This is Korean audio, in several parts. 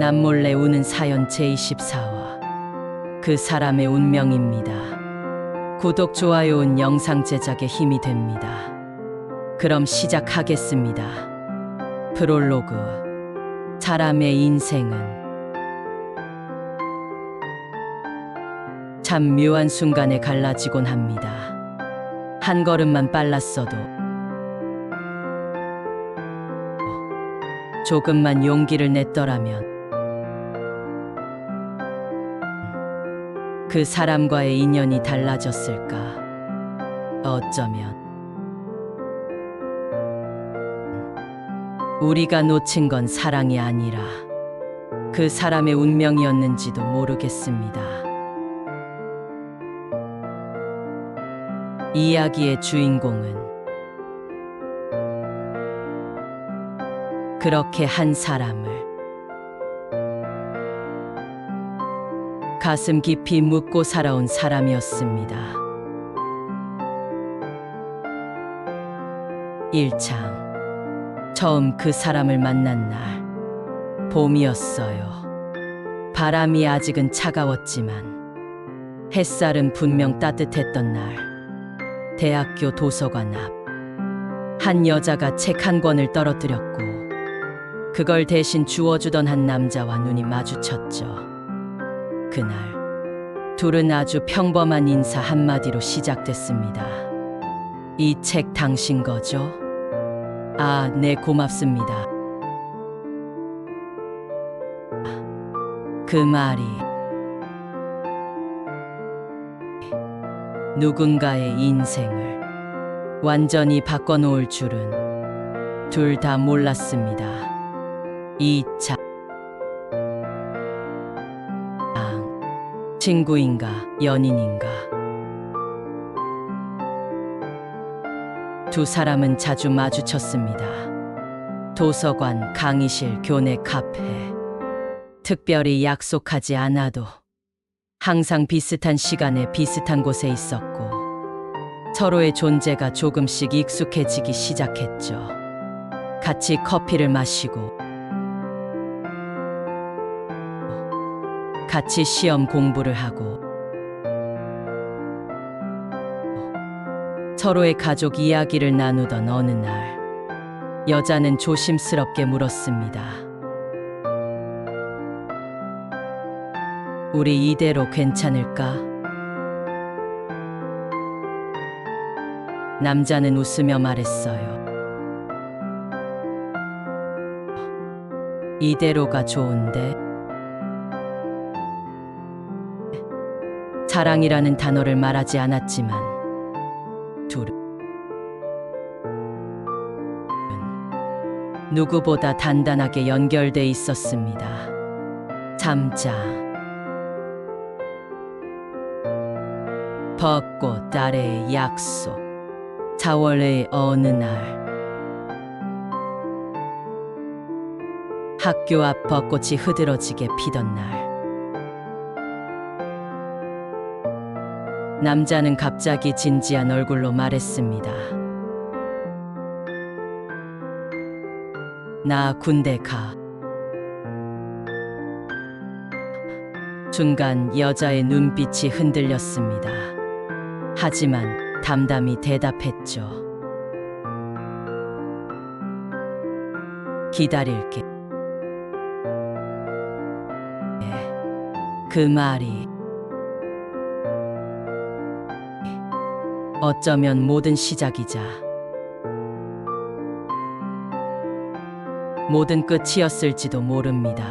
남몰래 우는 사연 제24화 그 사람의 운명입니다. 구독, 좋아요는 영상 제작에 힘이 됩니다. 그럼 시작하겠습니다. 프롤로그 사람의 인생은 참 묘한 순간에 갈라지곤 합니다. 한 걸음만 빨랐어도 조금만 용기를 냈더라면 그 사람과의 인연이 달라졌을까? 어쩌면 우리가 놓친 건 사랑이 아니라 그 사람의 운명이었는지도 모르겠습니다. 이야기의 주인공은 그렇게 한 사람을 가슴 깊이 묻고 살아온 사람이었습니다. 1창 처음 그 사람을 만난 날 봄이었어요. 바람이 아직은 차가웠지만 햇살은 분명 따뜻했던 날 대학교 도서관 앞 한 여자가 책 한 권을 떨어뜨렸고 그걸 대신 주워주던 한 남자와 눈이 마주쳤죠. 그날 둘은 아주 평범한 인사 한마디로 시작됐습니다. 이 책 당신 거죠? 아, 네, 고맙습니다. 그 말이 누군가의 인생을 완전히 바꿔놓을 줄은 둘 다 몰랐습니다. 이 차 친구인가 연인인가 두 사람은 자주 마주쳤습니다. 도서관, 강의실, 교내 카페. 특별히 약속하지 않아도 항상 비슷한 시간에 비슷한 곳에 있었고 서로의 존재가 조금씩 익숙해지기 시작했죠. 같이 커피를 마시고 같이 시험 공부를 하고 서로의 가족 이야기를 나누던 어느 날 여자는 조심스럽게 물었습니다. 우리 이대로 괜찮을까? 남자는 웃으며 말했어요. 이대로가 좋은데 사랑이라는 단어를 말하지 않았지만 둘은 누구보다 단단하게 연결돼 있었습니다. 잠자. 벚꽃 아래의 약속. 4월의 어느 날. 학교 앞 벚꽃이 흐드러지게 피던 날 남자는 갑자기 진지한 얼굴로 말했습니다. 나 군대 가. 순간 여자의 눈빛이 흔들렸습니다. 하지만 담담히 대답했죠. 기다릴게. 그 말이 어쩌면 모든 시작이자 모든 끝이었을지도 모릅니다.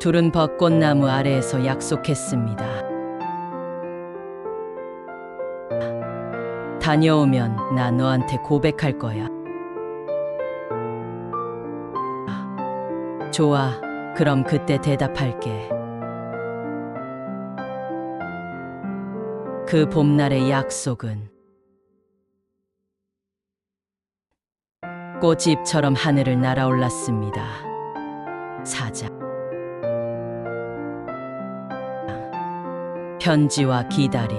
둘은 벚꽃나무 아래에서 약속했습니다. 다녀오면 나 너한테 고백할 거야. 좋아, 그럼 그때 대답할게. 그 봄날의 약속은 꽃잎처럼 하늘을 날아올랐습니다. 사자. 편지와 기다림.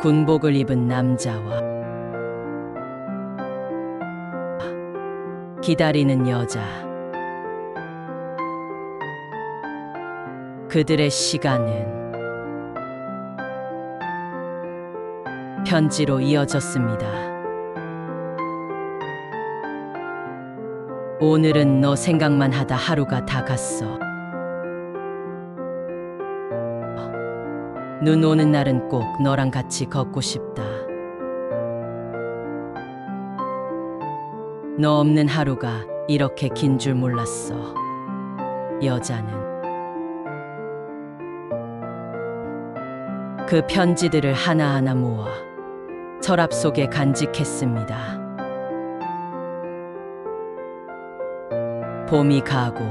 군복을 입은 남자와 기다리는 여자. 그들의 시간은 편지로 이어졌습니다. 오늘은 너 생각만 하다 하루가 다 갔어. 눈 오는 날은 꼭 너랑 같이 걷고 싶다. 너 없는 하루가 이렇게 긴 줄 몰랐어. 여자는 그 편지들을 하나하나 모아 서랍 속에 간직했습니다. 봄이 가고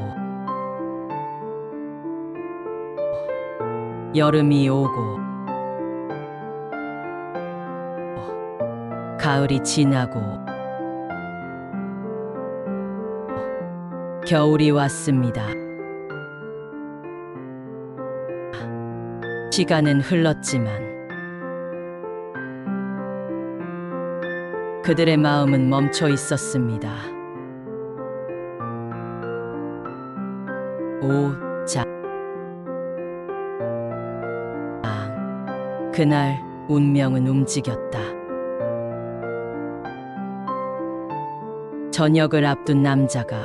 여름이 오고 가을이 지나고 겨울이 왔습니다. 시간은 흘렀지만 그들의 마음은 멈춰 있었습니다. 오, 자. 아, 그날 운명은 움직였다. 저녁을 앞둔 남자가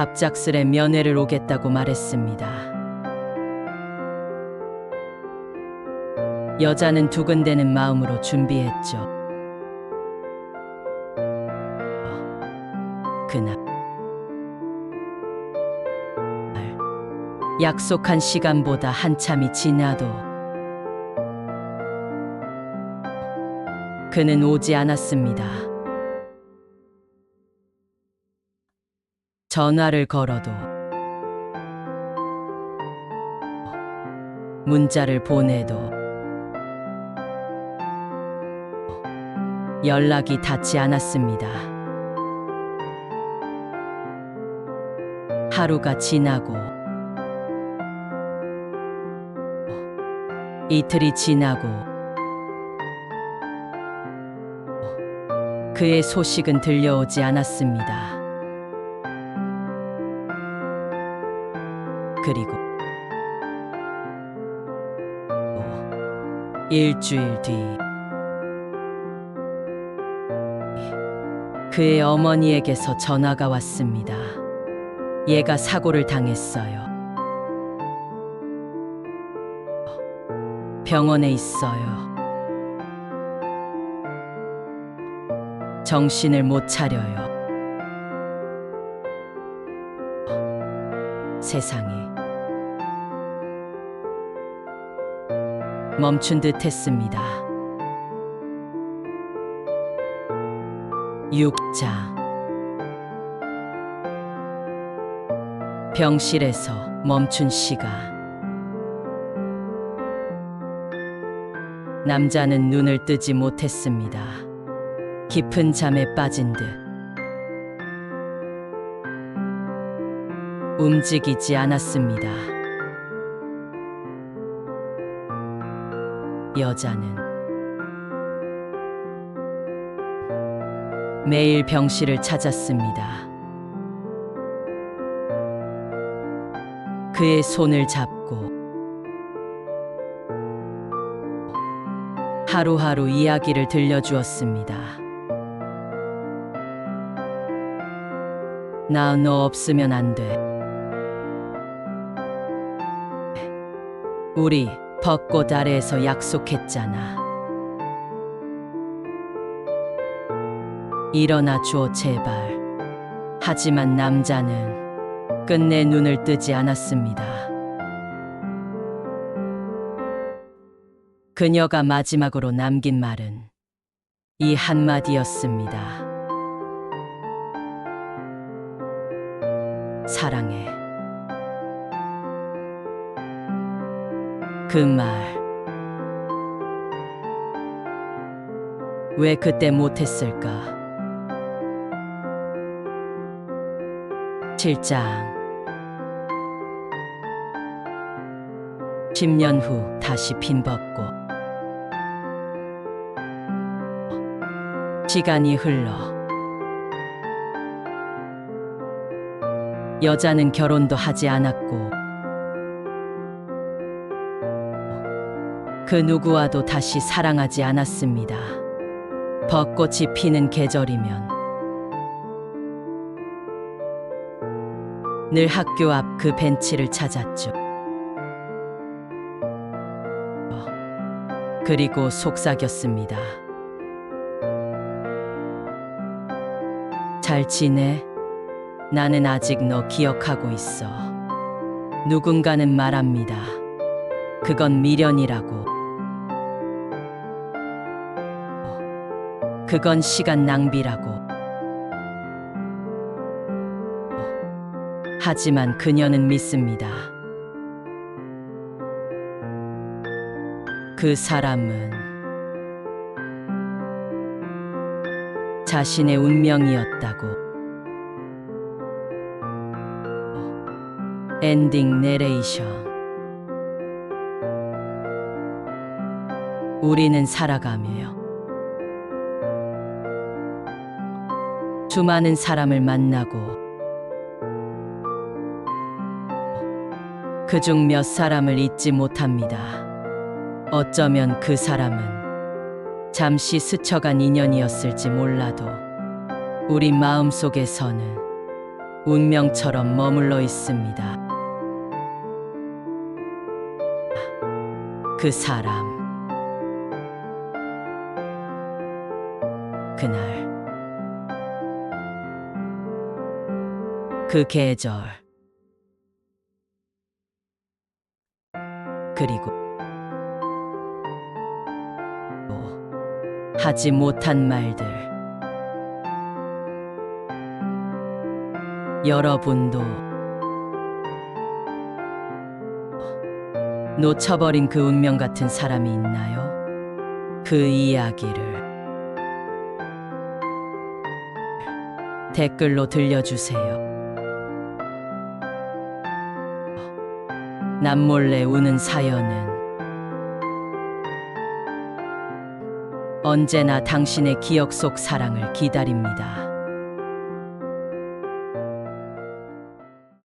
갑작스레 면회를 오겠다고 말했습니다. 여자는 두근대는 마음으로 준비했죠. 그날 약속한 시간보다 한참이 지나도 그는 오지 않았습니다. 전화를 걸어도 문자를 보내도 연락이 닿지 않았습니다. 하루가 지나고 이틀이 지나고 그의 소식은 들려오지 않았습니다. 그리고 또 일주일 뒤 그의 어머니에게서 전화가 왔습니다. 얘가 사고를 당했어요. 병원에 있어요. 정신을 못 차려요. 세상이 멈춘 듯 했습니다. 육자 병실에서 멈춘 시간 남자는 눈을 뜨지 못했습니다. 깊은 잠에 빠진 듯 움직이지 않았습니다. 여자는 매일 병실을 찾았습니다. 그의 손을 잡고 하루하루 이야기를 들려주었습니다. 나 너 없으면 안 돼. 우리 벚꽃 아래에서 약속했잖아. 일어나 줘, 제발. 하지만 남자는 끝내 눈을 뜨지 않았습니다. 그녀가 마지막으로 남긴 말은 이 한마디였습니다. 사랑해. 그 말. 왜 그때 못했을까? 7장 10년 후 다시 핀 벚꽃 시간이 흘러 여자는 결혼도 하지 않았고 그 누구와도 다시 사랑하지 않았습니다. 벚꽃이 피는 계절이면 늘 학교 앞 그 벤치를 찾았죠. 그리고 속삭였습니다. 잘 지내? 나는 아직 너 기억하고 있어. 누군가는 말합니다. 그건 미련이라고. 그건 시간 낭비라고. 하지만 그녀는 믿습니다. 그 사람은 자신의 운명이었다고. 엔딩 내레이션. 우리는 살아가며 수많은 사람을 만나고 그중 몇 사람을 잊지 못합니다. 어쩌면 그 사람은 잠시 스쳐간 인연이었을지 몰라도 우리 마음 속에서는 운명처럼 머물러 있습니다. 그 사람. 그날. 그 계절. 그리고 또 하지 못한 말들. 여러분도 놓쳐버린 그 운명 같은 사람이 있나요? 그 이야기를 댓글로 들려주세요. 남몰래 우는 사연은 언제나 당신의 기억 속 사랑을 기다립니다.